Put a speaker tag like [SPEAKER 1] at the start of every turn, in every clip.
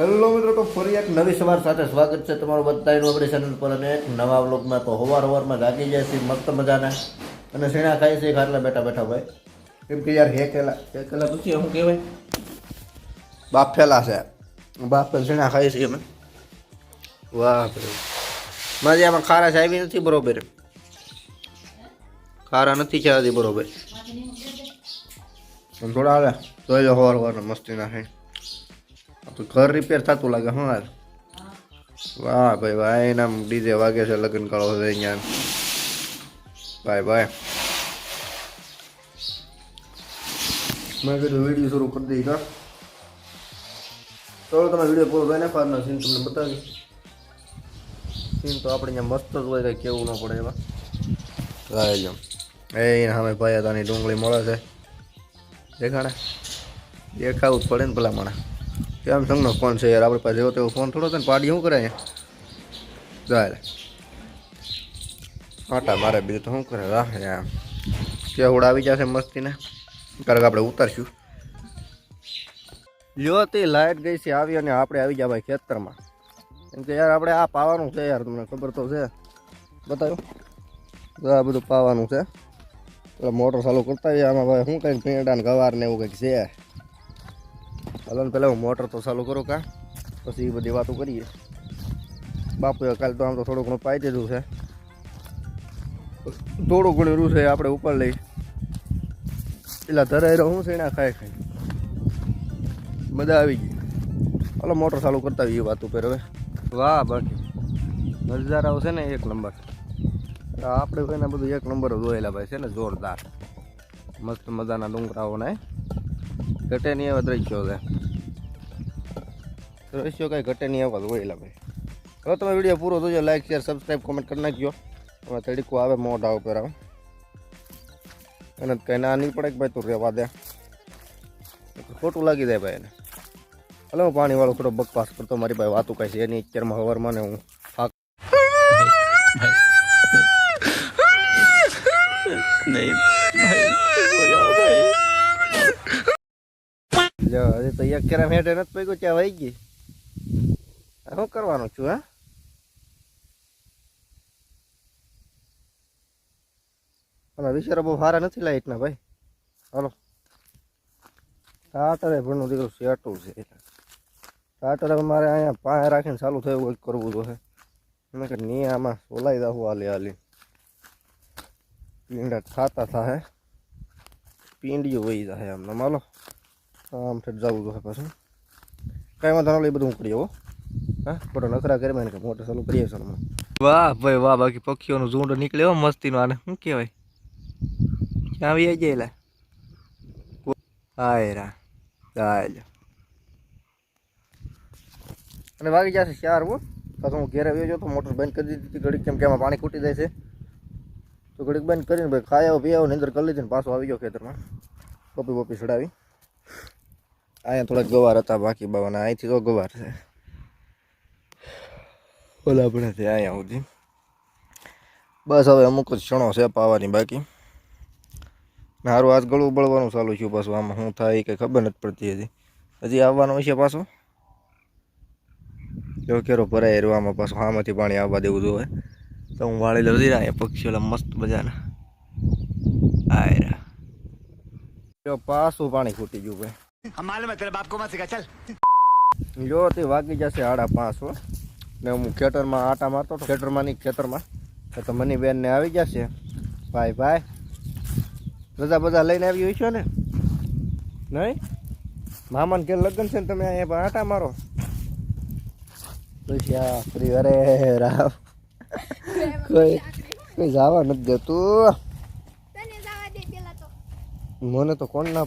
[SPEAKER 1] Hello મિત્રો, તો ફરી એક નવી સવાર સાથે સ્વાગત છે તમારું બધાનું આપણી ચેનલ પર અને એક નવા વ્લોગમાં તો હવાર હવારમાં જાગી જાય છે, મસ્ત મજાના. અને શેણા ખાય છે, ખાટલા બેઠા બેઠા ભાઈ. કેમ કે યાર હેકેલા હેકેલા પછી શું કહેવાય? બાફેલા છે. બાફેલ શેણા ખાય છે અમે. વાહ ખારા છે, આવી નથી બરોબર. ખારા નથી હજી બરોબર. થોડા આવે લો હવાર હવારમાં મસ્તી ના આ તો ઘર રિપેર થતું લાગે હા વાહ, ભાઈ ભાઈ એના ડીજે વાગે છે, લગ્ન કાળો છે અહીંયા બાય બાય મેં કીધું વીડિયો શરૂ કરી કા? ચાલો, તમે વીડિયો પૂરો થાય ને ફારના સીન તમને બતાવી સીન તો આપણે અહીંયા મસ્ત જ હોય, કંઈ કેવું ન પડે એવા લાવી એ સામે ભાઈ હતાની ડુંગળી મળે છે. દેખાડે. દેખાવું જ પડે ને પેલા મને કેમ સંગનો ફોન છે યાર, આપણે પાસે જેવો તેવો ફોન થોડો છે ને, પાડી શું કરે ચાલે. આટા મારે બીજું તો શું કરે? રાહ યાર. કેવડ આવી જશે મસ્તીને. કારણ કે આપણે ઉતારશું. જો તે લાઇટ ગઈ છે, આવી અને આપણે આવી ગયા ભાઈ ખેતરમાં. કેમ કે યાર, આપણે આ પાવાનું છે યાર, તમને ખબર તો છે. બતાવ્યું? આ બધું પાવાનું છે. એટલે મોટર ચાલુ કરતા આમાં ભાઈ શું કંઈક પીંડા ને ગવાર ને એવું કંઈક છે. હાલો ને પહેલાં હું મોટર તો ચાલુ કરું કા? પછી એ બધી વાતો કરીએ. બાપુએ કાલે તો આમ તો થોડું ઘણું પાઈ દીધું છે. થોડું ઘણું રૂ છે આપણે ઉપર લઈ. પેલા ધરાઈ રહ્યો, હું છે એના ખાય ખાય મજા આવી ગઈ. હાલો, મોટર ચાલુ કરતા આવીએ વાત ઉપર હવે. વાહ, બાકી. નજારાઓ છે ને એક નંબર. આપણે કોઈને બધું એક નંબર જોયેલા ભાઈ છે ને, જોરદાર. મસ્ત મજાના ડુંગરાઓને. ઘટે નહીં એવા દ્રશ્યો છે. દ્રશ્યો કાંઈ ઘટે નહીં એવા હોય ભાઈ. હવે તમે વીડિયો પૂરો જોજો લાઈક શેર સબસ્ક્રાઈબ કોમેન્ટ કરી નાખજો. હવે તડીકો આવે મોઢા ઉપર આવે. એને કંઈ ના નહીં પડે કે ભાઈ તું રહેવા દે. ખોટું લાગી જાય ભાઈ એને. હલો હું પાણીવાળો થોડો બકવાસ કરતો મારી ભાઈ વાતું કાંઈ છે એની અત્યારમાં હવારમાં ને હું ફાક લ્યો, હજી તો એક કેરા હેઠે નથી પૈકું ત્યાં વહી ગઈ. શું કરવાનું છું, હા? અને વિચારો બહુ સારા નથી લાઈટના ભાઈ. હાલો. ટાટરે ભણનું દીકરું સેટું છે ટાટરે મારે અહીંયા પાસે રાખીને ચાલુ થયું કંઈક કરવું જોશે મેં કે નહીં આમાં સોલાઈ દઉં હાલી હાલી. પીંડા ખાતા થાય પીંડીઓ વહી જાય આમને માલો આમ ઠેઠ જવું જોઈએ પાછું. કાંઈ વાંધો નહીં બધું હું કરી આવો હા. ફોટો નખરા કરી મને કે મોટર ચાલુ કરીએ છીએ વાહ ભાઈ વાહ બાકી પક્ષીઓનું ઝુંડ નીકળ્યો મસ્તીનો આને. શું કહેવાય? ક્યાં આવી જાય એટલે હાય રા ચાલ અને વાગી જશે ચાર હો. પાછો હું ઘેરે આવ્યો તો મોટર બંધ કરી દીધી હતી ઘડીક કેમ કે એમાં પાણી ખૂટી જાય છે. તો ઘડીક બંધ કરીને ભાઈ ખાયા પીયા નિંદર કરી લીધી ને પાછો આવી ગયો ખેતરમાં. કોપી બોપી ચડાવી. અહીંયા થોડાક ગવાર હતા, બાકી બાવાના અહીંથી તો ગવાર છે. ઓલા આપણે છે અહીંયા સુધી. બસ હવે અમુક જ ક્ષણો છે પાવાની બાકી. મારું આજ ગળું બળવાનું ચાલુ થયું પાછું, આમાં શું થાય કંઈ ખબર નથી પડતી હજી. હજી આવવાનું છે પાછું? જો કેરો ભરાય આમાં પાછું, આમાંથી પાણી આવવા દેવું જોવે. તો હું વાળી લઉં છું અહીંયા પક્ષીઓ મસ્ત મજાના આયરા. પાછું પાણી ખૂટી ગયું ભાઈ.
[SPEAKER 2] માલુમ તેરા બાપ કો માં
[SPEAKER 1] જો તે વાગી જશે આડા પાંચ ને હું ખેતરમાં આટા મારતો હતો ખેતરમાં નહીં ખેતરમાં. તો મની બેન ને આવી જશે. ભાઈ ભાઈ. બધા બધા લઈને આવી છો ને? નહીં? મામાને ઘેર લગ્ન છે ને તમે અહીંયા પણ આટા મારો? પછી ફ્રી અરે રામ કોઈ કોઈ જવા નથી દેતું. મને તો કોણ ના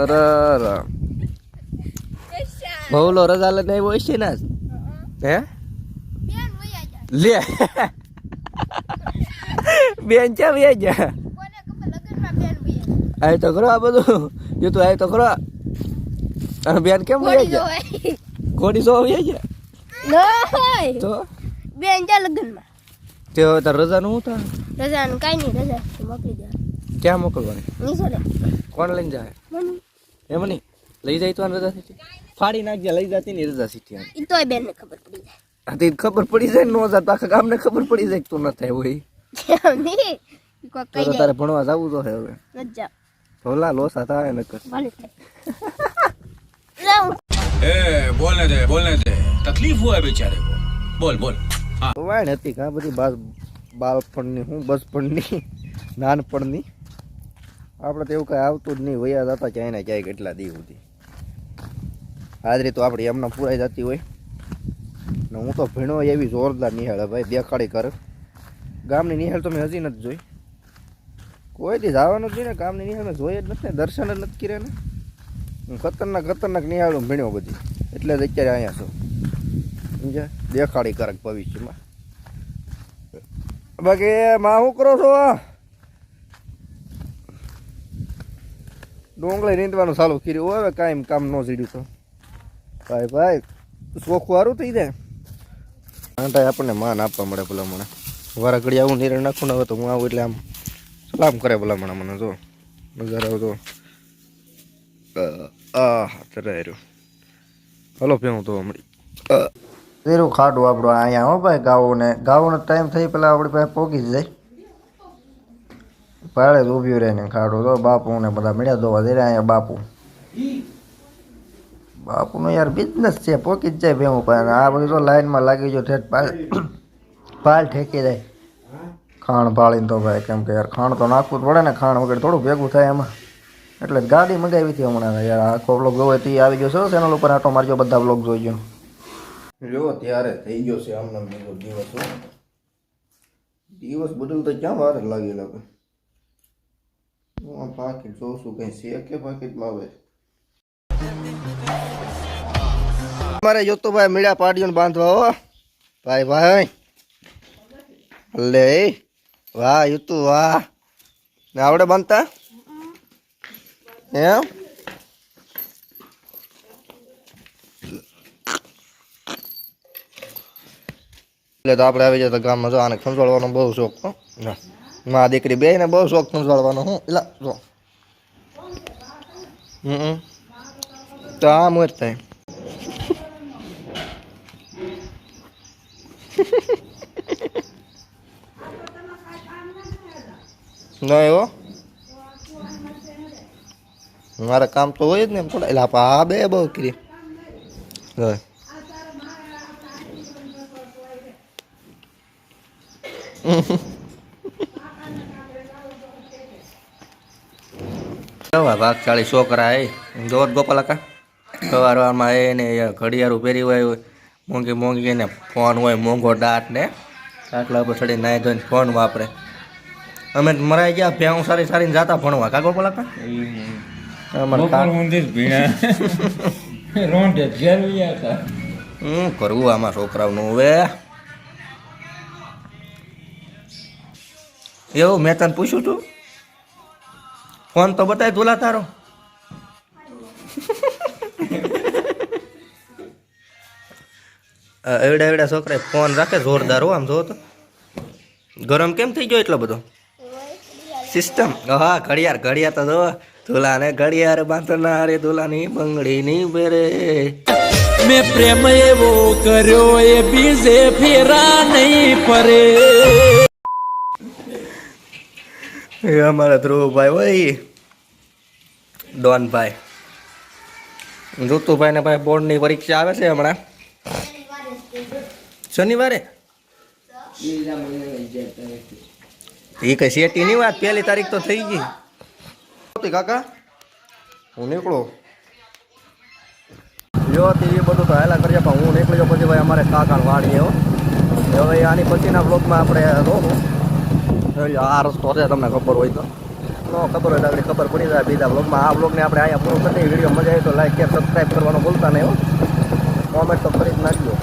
[SPEAKER 1] અરે બહુલો રજા લઈને આવ્યો હશે ને હે? લે. બેન ચા વ્યા
[SPEAKER 3] વયા
[SPEAKER 1] આય તો કરો આ બધું. જો તું આય તો કરો અને બેન કેમ વ્યા
[SPEAKER 3] કોડી
[SPEAKER 1] ઘોડી સો વ્યા જા તો?
[SPEAKER 3] બેન ચા લગનમાં.
[SPEAKER 1] તે હવે તાર રજાનું હું તાર
[SPEAKER 3] રજાનું કાંઈ નહીં રજા મોકલી દે.
[SPEAKER 1] ક્યાં મોકલવાની? કોણ લઈને જાય? એમ નહીં? લઈ જાય તો રજા સીટી? ફાડી નાખજે લઈ જતી ને રજા સીટી
[SPEAKER 3] ઈ તો બેન ને ખબર પડી
[SPEAKER 1] જાય. ખબર પડી જાય નો જાત આખા ગામને ખબર પડી જાય તું ન થાય હોય. તો તારે ભણવા જવું તો હવે. રજા લોસા થાય
[SPEAKER 2] ને કર એ બોલને દે બોલને દે. તકલીફ હોય બિચારે બોલ
[SPEAKER 1] બોલ. વાણ હતી ઘણા બધી બાળપણની, હું બચપણની, નાનપણની. આપણે તો એવું કાંઈ આવતું જ નહીં, વયા જતા ક્યાંય ને ક્યાંય કેટલા દી સુધી. હાજરી તો આપણી એમને પૂરાઈ જતી હોય. ને હું તો ભીણો એવી જોરદાર નિહાળે ભાઈ, દેખાડી કર. ગામની નિહાળ તો મેં હજી નથી જોઈ. કોઈથી જવાનું જ નહીં ને, ગામની નિહાળ જોઈએ જ નથી ને, દર્શન જ નથી કર્યા ને. હું ખતરનાક ખતરનાક નિહાળું ભીણ્યો બધી. એટલે જ અત્યારે અહીંયા છું. સમજ્યા? દેખાડી કરક ભવિષ્યમાં. બાકી માં શું કરો છો? ડોંગળી રીંધવાનું ચાલુ કર્યું હવે કાંઈ કામ ન જીડ્યું તો. ભાઈ ભાઈ, ચોખ્ખું સારું થઈ જાય. આંટા આપણને માન આપવા મળે ભલા મને વારા આવું નિર્ણય નાખું ને હવે તો હું આવું એટલે આમ સલામ કરે ભલા મને, જો. નજારા તો આ તરાય રહ્યો હલો પેવું તો હમણાં. તેરું ખાડું આપણું અહીંયા, હો ભાઈ ગાવું ને ગાવાનો ટાઈમ થઈ પેલા આપણી પાસે પોગી જાય. પાડે જ રહે ને ખાડું તો બાપુ ને બધા મળ્યા દોવા દે અહીંયા બાપુ. બાપુનો યાર બિઝનેસ છે પોકી જ જાય ભેવું પાસે આ બધું તો લાઈનમાં લાગી જો ઠેઠ પાલ પાલ ઠેકી જાય ખાણ પાળીને તો ભાઈ, કેમ કે યાર ખાણ તો નાખવું જ પડે ને, ખાણ વગર થોડું ભેગું થાય એમાં. એટલે ગાડી મંગાવી હતી હમણાં. યાર આખો બ્લોગ જોવો તે આવી ગયો છે ચેનલ ઉપર. આટો મારજો, બધા બ્લોગ જોઈજો જો ત્યારે થઈ ગયો છે આમના બીજો દિવસ. દિવસ બદલતો ક્યાં વાર લાગી લાગે. હું આ પાકીટ જોઉં છું કઈ છે કે પાકીટમાં આવે અમારે જોતો ભાઈ મીડા પાડીઓને બાંધવા હો. ભાઈ ભાઈ. લે વાહ યુતુ વાહ. ને આવડે બાંધતા? એમ? એટલે તો આપણે આવી જતા ગામમાં જો આને ખંજવાળવાનો બહુ શોખ હો. મા દીકરી બે ને બહુ શોખ ખંજવાળવાનો હું. એટલે જો. હમ તો આ જ થાય. ના એવો મારે કામ તો હોય જ ને એમ થોડા. એટલે આ બે બહુ કરી. હોય કેવા ભાગશાળી છોકરા એ જોત ગોપાલકા. સવાર વારમાં એને ઘડિયાળું પહેરી હોય મોંઘી મોંઘી એને ફોન હોય મોંઘો દાંત ને આટલા ઉપર ચડી નાઈ ધોઈને ફોન વાપરે. અમે મરાઈ ગયા ભેહું સારી સારી જાતા ભણવા. કા ગોપાલકા? શું કરવું આમાં છોકરાઓનું હવે? એવું, મેં તને પૂછ્યું તું? ફોન તો બતાય તુલા તારો. એવડા એવડા છોકરા ફોન રાખે, જોરદાર હો, આમ જો તો. ગરમ કેમ થઈ ગયો એટલો બધો? સિસ્ટમ હા, ઘડિયાળ ઘડિયાળ તો જો તુલાને ઘડિયાળ બાંધના રે તુલાની બંગડીની બેરે
[SPEAKER 4] મેં પ્રેમ એવો કર્યો, એ બીજે ફેરા નહીં ફરે.
[SPEAKER 1] એ અમારા ધ્રુવભાઈ હોય ડોનભાઈ. ઋતુભાઈ ને ભાઈ બોર્ડની પરીક્ષા આવે છે હમણાં? શનિવારે? એ કઈ શેટી ની વાત? પહેલી તારીખ તો થઈ ગઈ. કાકા? હું નીકળું. જો તે એ બધું તો હેલા કરીએ પણ હું નીકળી જાઉં પછી ભાઈ અમારે કાકા એવો હવે આની પછીના બ્લોગમાં આપણે એટલે આ રસ્તો છે, તમને ખબર હોય તો. ન ખબર હોય તો આગળ ખબર પડી જાય બીજા બ્લોગમાં આ બ્લોગને આપણે અહીંયા પૂરો કરી વીડિયો મજા આવી તો લાઈક કે સબસ્ક્રાઈબ કરવાનું ભૂલતા નહીં કોમેન્ટ તો કરી જ નાખજો.